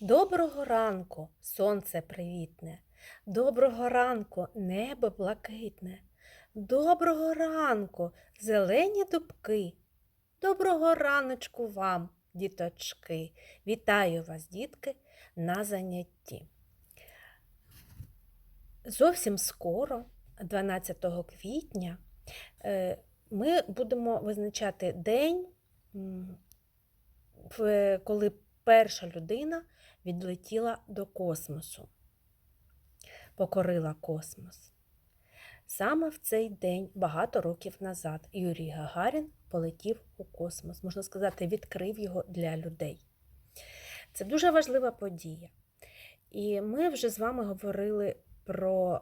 Доброго ранку, сонце привітне. Доброго ранку, небо блакитне. Доброго ранку, зелені дубки. Доброго раночку вам, діточки. Вітаю вас, дітки, на занятті. Зовсім скоро, 12 квітня, е, ми будемо визначати день, коли перша людина відлетіла до космосу, покорила космос. Саме в цей день, багато років назад, Юрій Гагарін полетів у космос, можна сказати, відкрив його для людей. Це дуже важлива подія. І ми вже з вами говорили про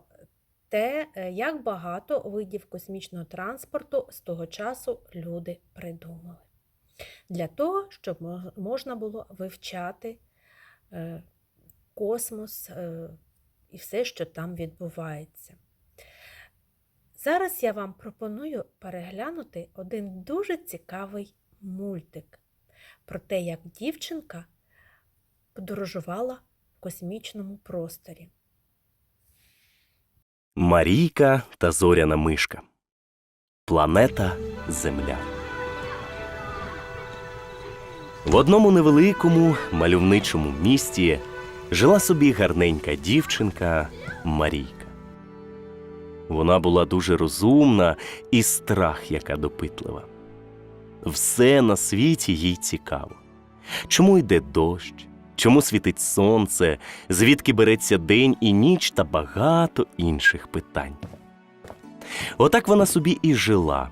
те, е, як багато видів космічного транспорту з того часу люди придумали. Для того, щоб можна було вивчати космос е, і все, що там відбувається. Зараз я вам пропоную переглянути один дуже цікавий мультик про те, як дівчинка подорожувала в космічному просторі. Марійка та зоряна мишка. Планета Земля. В одному невеликому мальовничому місті жила собі гарненька дівчинка Марійка. Вона була дуже розумна і страх, яка допитлива. Все на світі їй цікаво. Чому йде дощ? Чому світить сонце, звідки береться день і ніч та багато інших питань. Отак вона собі і жила,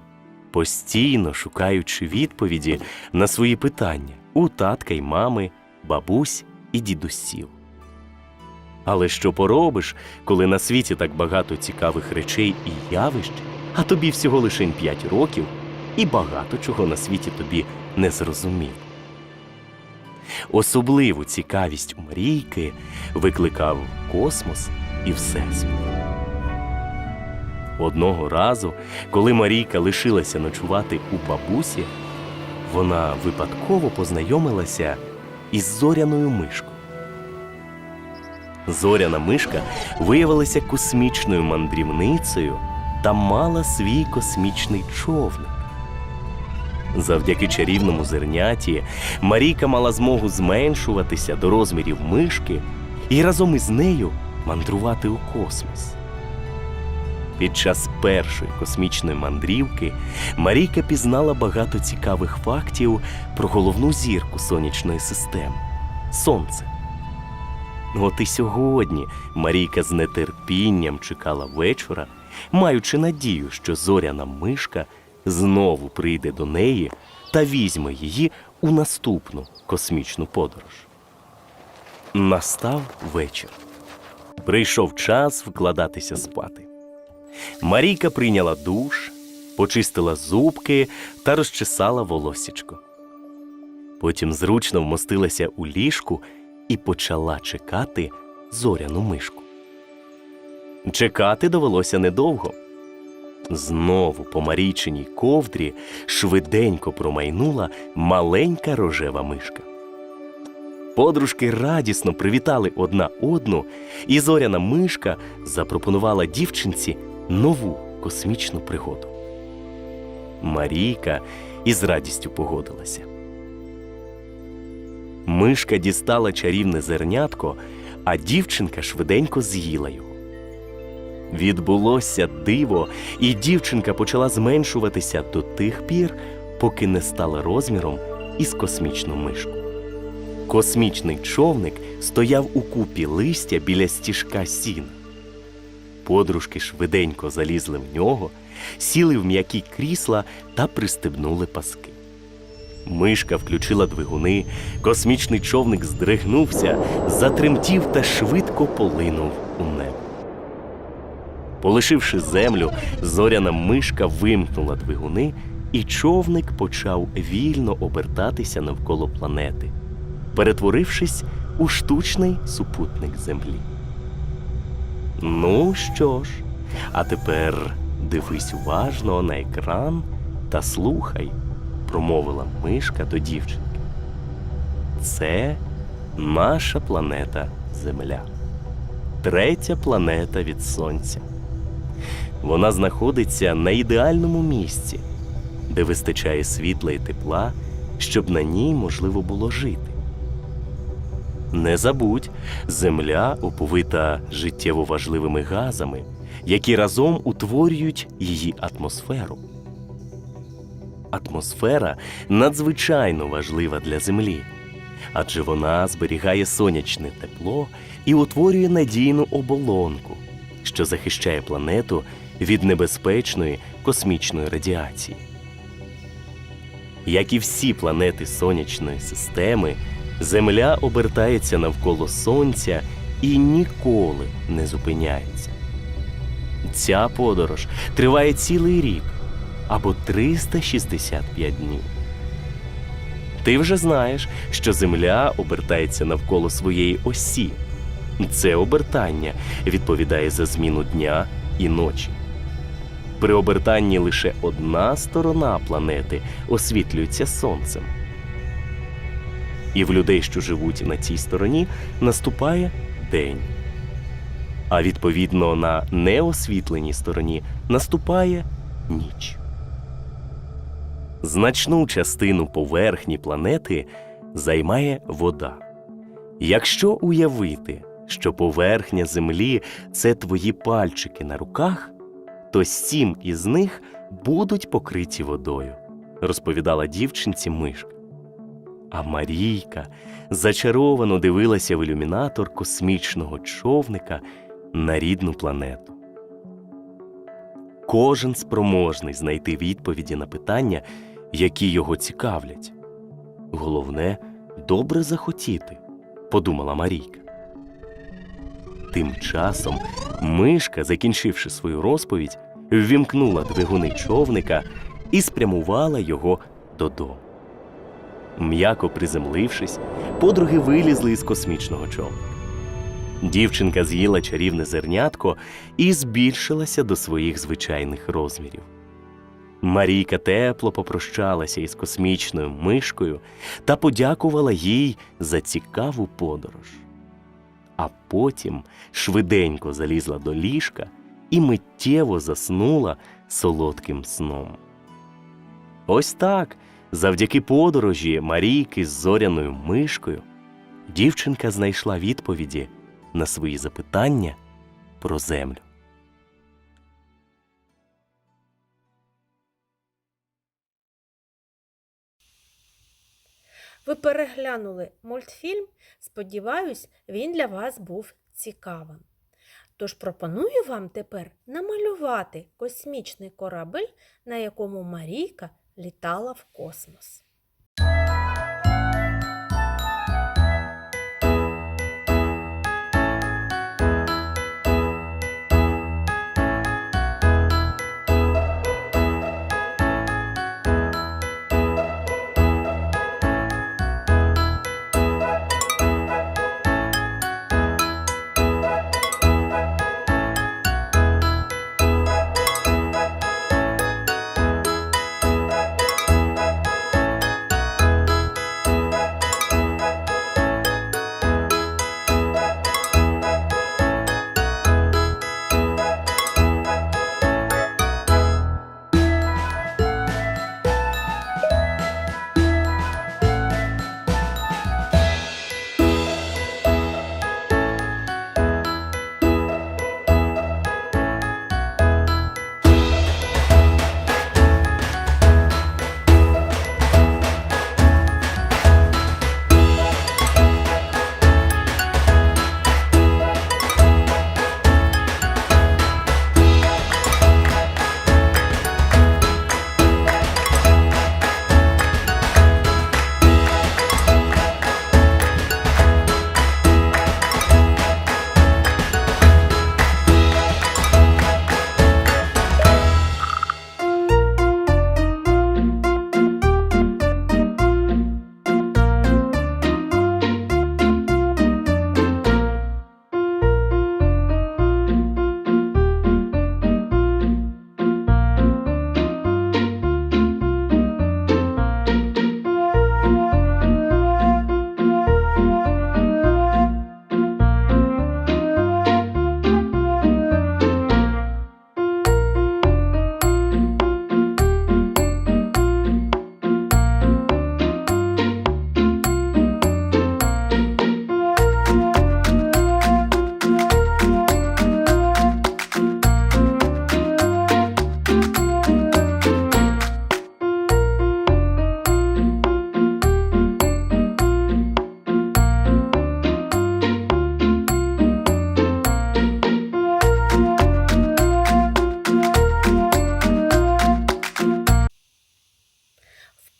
постійно шукаючи відповіді на свої питання у татка й мами, бабусь і дідусів. Але що поробиш, коли на світі так багато цікавих речей і явищ, а тобі всього лише п'ять років, і багато чого на світі тобі не зрозуміло. Особливу цікавість у Марійки викликав космос і Всесвіт. Одного разу, коли Марійка лишилася ночувати у бабусі, вона випадково познайомилася із зоряною мишкою. Зоряна мишка виявилася космічною мандрівницею та мала свій космічний човник. Завдяки чарівному зерняті Марійка мала змогу зменшуватися до розмірів мишки і разом із нею мандрувати у космос. Під час першої космічної мандрівки Марійка пізнала багато цікавих фактів про головну зірку сонячної системи Сонце. От і сьогодні Марійка з нетерпінням чекала вечора, маючи надію, що зоряна мишка знову прийде до неї та візьме її у наступну космічну подорож. Настав вечір. Прийшов час вкладатися спати. Марійка прийняла душ, почистила зубки та розчесала волосічко. Потім зручно вмостилася у ліжку і почала чекати зоряну мишку. Чекати довелося недовго. Знову по Марійчиній ковдрі швиденько промайнула маленька рожева мишка. Подружки радісно привітали одна одну, і зоряна мишка запропонувала дівчинці нову космічну пригоду. Марійка із радістю погодилася. Мишка дістала чарівне зернятко, а дівчинка швиденько з'їла його. Відбулося диво, і дівчинка почала зменшуватися до тих пір, поки не стала розміром із космічну мишку. Космічний човник стояв у купі листя біля стіжка сіна. Подружки швиденько залізли в нього, сіли в м'які крісла та пристебнули паски. Мишка включила двигуни, космічний човник здригнувся, затремтів та швидко полинув у небо. Полишивши землю, зоряна мишка вимкнула двигуни, і човник почав вільно обертатися навколо планети, перетворившись у штучний супутник Землі. Ну що ж, а тепер дивись уважно на екран та слухай, промовила мишка до дівчинки. Це наша планета Земля. Третя планета від Сонця. Вона знаходиться на ідеальному місці, де вистачає світла і тепла, щоб на ній можливо було жити. Не забудь, Земля оповита життєво важливими газами, які разом утворюють її атмосферу. Атмосфера надзвичайно важлива для Землі, адже вона зберігає сонячне тепло і утворює надійну оболонку, що захищає планету від небезпечної космічної радіації. Як і всі планети сонячної системи, Земля обертається навколо Сонця і ніколи не зупиняється. Ця подорож триває цілий рік або 365 днів. Ти вже знаєш, що Земля обертається навколо своєї осі. Це обертання відповідає за зміну дня і ночі. При обертанні лише одна сторона планети освітлюється сонцем. І в людей, що живуть на цій стороні, наступає день. А відповідно на неосвітленій стороні наступає ніч. Значну частину поверхні планети займає вода. Якщо уявити, що поверхня Землі це твої пальчики на руках, то сім із них будуть покриті водою, розповідала дівчинці мишка. А Марійка зачаровано дивилася в ілюмінатор космічного човника на рідну планету. Кожен спроможний знайти відповіді на питання, які його цікавлять. Головне добре захотіти, подумала Марійка. Тим часом мишка, закінчивши свою розповідь, ввімкнула двигуни човника і спрямувала його додому. М'яко приземлившись, подруги вилізли із космічного човника. Дівчинка з'їла чарівне зернятко і збільшилася до своїх звичайних розмірів. Марійка тепло попрощалася із космічною мишкою та подякувала їй за цікаву подорож. А потім швиденько залізла до ліжка і миттєво заснула солодким сном. Ось так, завдяки подорожі Марійки з зоряною мишкою, дівчинка знайшла відповіді на свої запитання про землю. Ви переглянули мультфільм. Сподіваюсь, він для вас був цікавим. Тож пропоную вам тепер намалювати космічний корабель, на якому Марійка літала в космос.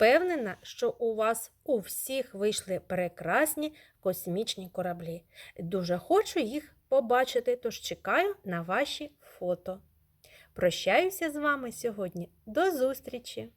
Впевнена, що у вас у всіх вийшли прекрасні космічні кораблі. Дуже хочу їх побачити, тож чекаю на ваші фото. Прощаюся з вами сьогодні. До зустрічі!